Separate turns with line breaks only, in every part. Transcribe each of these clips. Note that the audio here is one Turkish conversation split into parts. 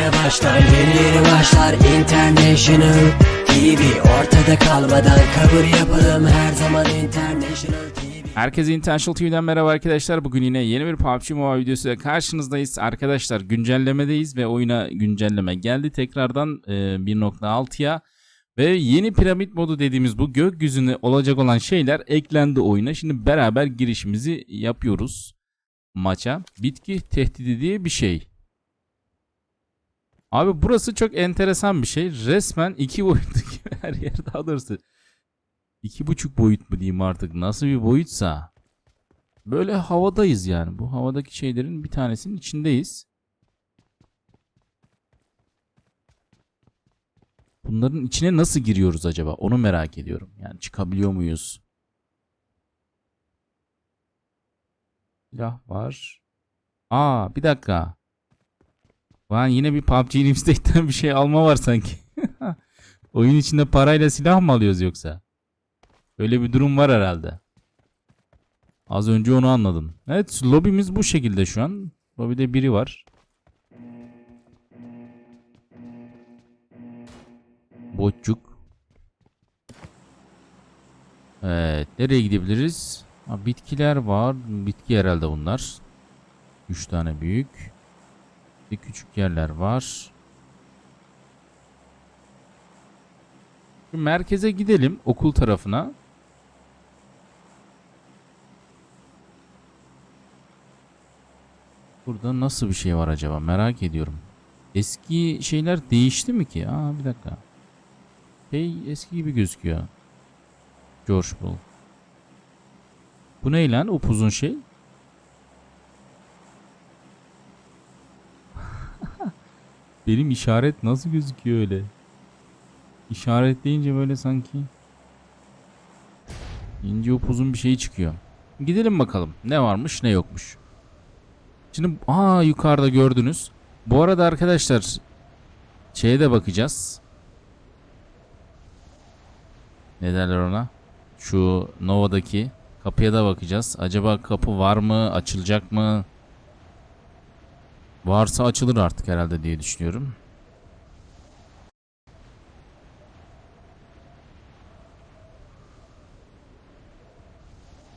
yeni başlar Yeni yeni başlar International TV Ortada kalmadan kabul yapalım Her zaman International TV
Herkese International TV'den merhaba arkadaşlar. Bugün yine yeni bir PUBG Mobile videosuyla karşınızdayız. Arkadaşlar güncellemedeyiz ve oyuna güncelleme geldi tekrardan e, 1.6'ya. Ve yeni piramit modu dediğimiz bu gökyüzüne olacak olan şeyler eklendi oyuna. Şimdi beraber girişimizi yapıyoruz maça. Bitki tehdidi diye bir şey. Abi burası çok enteresan bir şey. Resmen iki boyutlu gibi her yer daha doğrusu. İki buçuk boyut mu diyeyim artık nasıl bir boyutsa. Böyle havadayız yani. Bu havadaki şeylerin bir tanesinin içindeyiz. Bunların içine nasıl giriyoruz acaba? Onu merak ediyorum. Yani çıkabiliyor muyuz? Silah var. Aa bir dakika. Lan yine bir PUBG Limstate'den bir şey alma var sanki. Oyun içinde parayla silah mı alıyoruz yoksa? Öyle bir durum var herhalde. Az önce onu anladım. Evet lobimiz bu şekilde şu an. Lobide biri var. Botçuk. Evet nereye gidebiliriz? Ha, bitkiler var. Bitki herhalde bunlar. 3 tane büyük. Bir küçük yerler var. Şu merkeze gidelim okul tarafına. Burada nasıl bir şey var acaba merak ediyorum. Eski şeyler değişti mi ki? Aa bir dakika. Şey eski gibi gözüküyor. George Bull. Bu ne lan upuzun şey? Benim işaret nasıl gözüküyor öyle? İşaretleyince böyle sanki ince upuzun bir şey çıkıyor. Gidelim bakalım ne varmış ne yokmuş. Şimdi aa yukarıda gördünüz. Bu arada arkadaşlar şeye de bakacağız. Ne derler ona? Şu Nova'daki kapıya da bakacağız. Acaba kapı var mı? Açılacak mı? Varsa açılır artık herhalde diye düşünüyorum.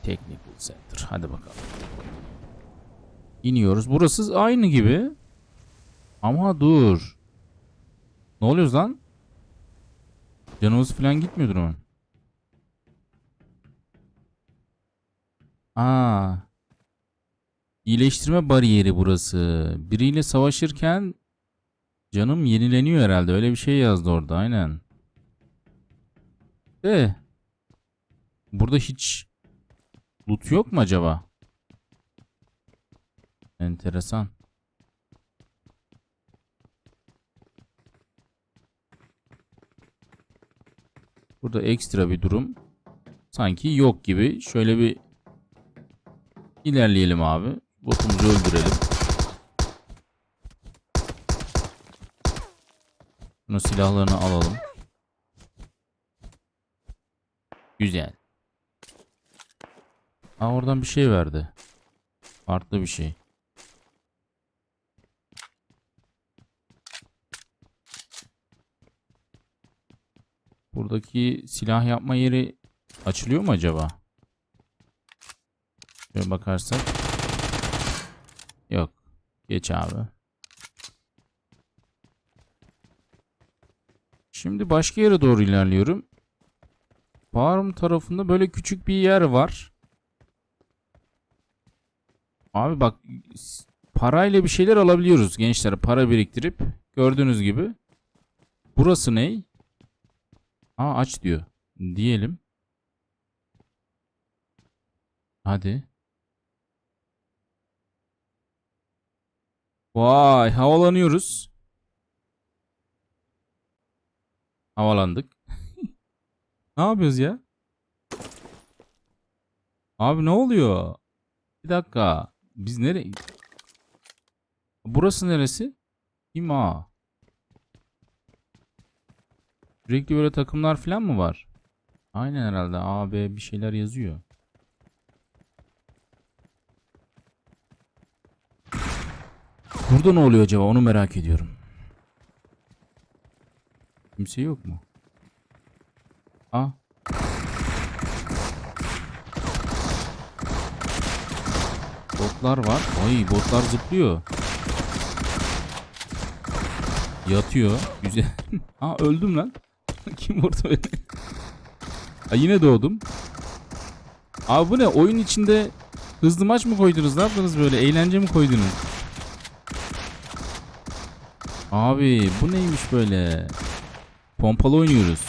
Technical Center. Hadi bakalım. İniyoruz. Burası aynı gibi. Ama dur. Ne oluyoruz lan? Canımız falan gitmiyordur onun. Aa. İyileştirme bariyeri burası. Biriyle savaşırken canım yenileniyor herhalde. Öyle bir şey yazdı orada aynen. De. Burada hiç loot yok mu acaba? Enteresan. Burada ekstra bir durum sanki yok gibi. Şöyle bir ilerleyelim abi. Botumuzu öldürelim. Bunu silahlarını alalım. Güzel. Aa oradan bir şey verdi. Farklı bir şey. Buradaki silah yapma yeri açılıyor mu acaba? Şöyle bakarsak. Yok. Geç abi. Şimdi başka yere doğru ilerliyorum. Farm tarafında böyle küçük bir yer var. Abi bak parayla bir şeyler alabiliyoruz gençler. Para biriktirip gördüğünüz gibi. Burası ne? Aa aç diyor. Diyelim. Hadi. Vay havalanıyoruz. Havalandık. ne yapıyoruz ya? Abi ne oluyor? Bir dakika. Biz nereye? Burası neresi? İma. Sürekli böyle takımlar falan mı var? Aynen herhalde. A, B bir şeyler yazıyor. Burada ne oluyor acaba onu merak ediyorum. Kimse yok mu? Ha? Botlar var. Ay botlar zıplıyor. Yatıyor. Güzel. ha öldüm lan. Kim vurdu beni? Ha, yine doğdum. Abi bu ne? Oyun içinde hızlı maç mı koydunuz? Ne yaptınız böyle? Eğlence mi koydunuz? Abi bu neymiş böyle? Pompalı oynuyoruz.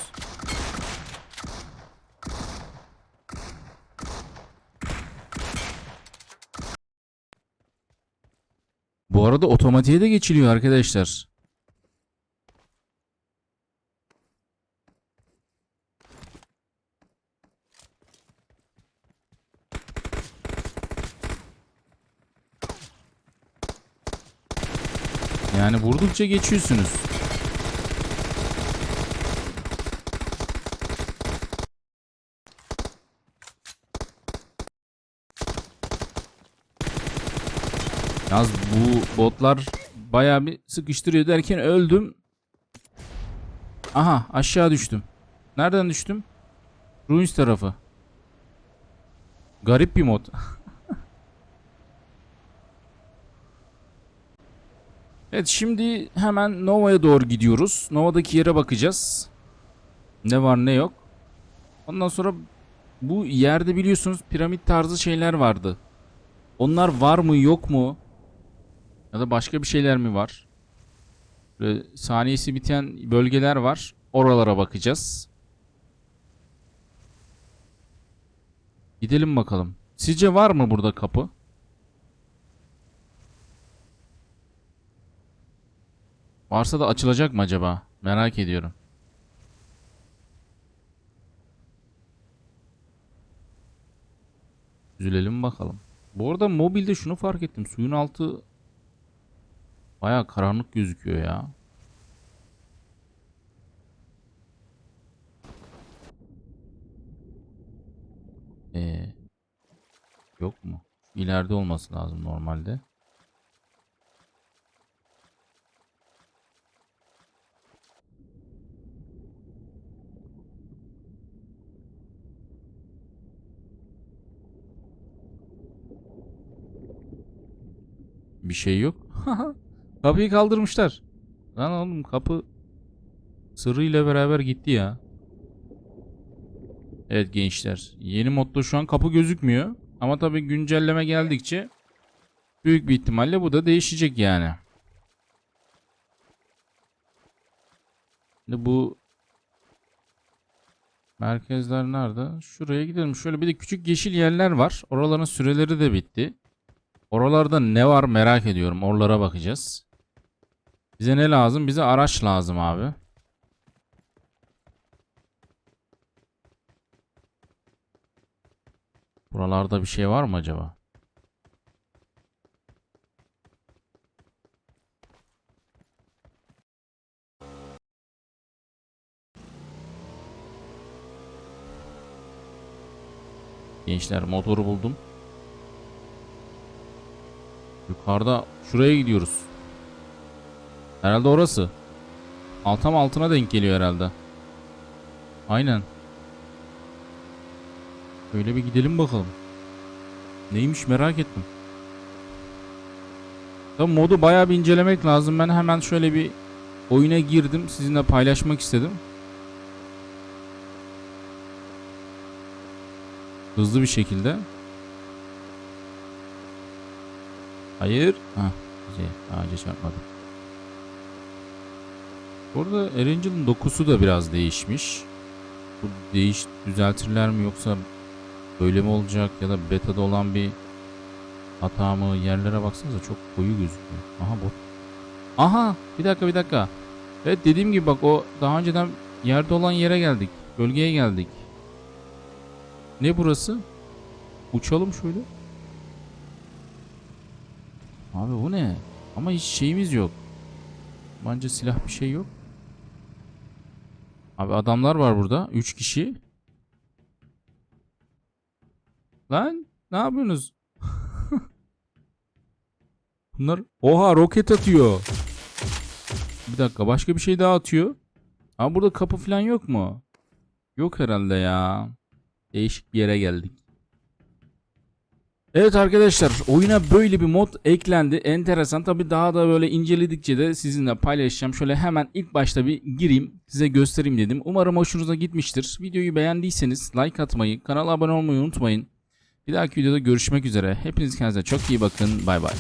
Bu arada otomatiğe de geçiliyor arkadaşlar. Yani vurdukça geçiyorsunuz. Yalnız bu botlar bayağı bir sıkıştırıyor derken öldüm. Aha aşağı düştüm. Nereden düştüm? Ruins tarafı. Garip bir mod. evet şimdi hemen Nova'ya doğru gidiyoruz. Nova'daki yere bakacağız. Ne var ne yok. Ondan sonra bu yerde biliyorsunuz piramit tarzı şeyler vardı. Onlar var mı yok mu? Ya da başka bir şeyler mi var? Böyle saniyesi biten bölgeler var. Oralara bakacağız. Gidelim bakalım. Sizce var mı burada kapı? Varsa da açılacak mı acaba? Merak ediyorum. Üzülelim bakalım. Bu arada mobilde şunu fark ettim. Suyun altı Baya karanlık gözüküyor ya. Ee, yok mu? İleride olması lazım normalde. Bir şey yok. Kapıyı kaldırmışlar. Lan oğlum kapı sırrıyla beraber gitti ya. Evet gençler. Yeni modda şu an kapı gözükmüyor. Ama tabi güncelleme geldikçe büyük bir ihtimalle bu da değişecek yani. Şimdi bu merkezler nerede? Şuraya gidelim. Şöyle bir de küçük yeşil yerler var. Oraların süreleri de bitti. Oralarda ne var merak ediyorum. Oralara bakacağız. Bize ne lazım? Bize araç lazım abi. Buralarda bir şey var mı acaba? Gençler motoru buldum. Yukarıda şuraya gidiyoruz. Herhalde orası. Altam altına denk geliyor herhalde. Aynen. Şöyle bir gidelim bakalım. Neymiş merak ettim. Tabi modu bayağı bir incelemek lazım. Ben hemen şöyle bir oyuna girdim. Sizinle paylaşmak istedim. Hızlı bir şekilde. Hayır. Hah. Güzel. Ağaca çarpmadım. Burada Erangel'ın dokusu da biraz değişmiş. Bu değiş düzeltirler mi yoksa böyle mi olacak ya da beta'da olan bir hata mı? Yerlere baksanıza çok koyu gözüküyor. Aha bot. Aha bir dakika bir dakika. Evet dediğim gibi bak o daha önceden yerde olan yere geldik. Bölgeye geldik. Ne burası? Uçalım şöyle. Abi bu ne? Ama hiç şeyimiz yok. Bence silah bir şey yok. Abi adamlar var burada. 3 kişi. Lan ne yapıyorsunuz? Bunlar oha roket atıyor. Bir dakika başka bir şey daha atıyor. Ama burada kapı falan yok mu? Yok herhalde ya. Değişik bir yere geldik. Evet arkadaşlar oyuna böyle bir mod eklendi. Enteresan tabi daha da böyle inceledikçe de sizinle paylaşacağım. Şöyle hemen ilk başta bir gireyim size göstereyim dedim. Umarım hoşunuza gitmiştir. Videoyu beğendiyseniz like atmayı, kanala abone olmayı unutmayın. Bir dahaki videoda görüşmek üzere. Hepiniz kendinize çok iyi bakın. Bay bay.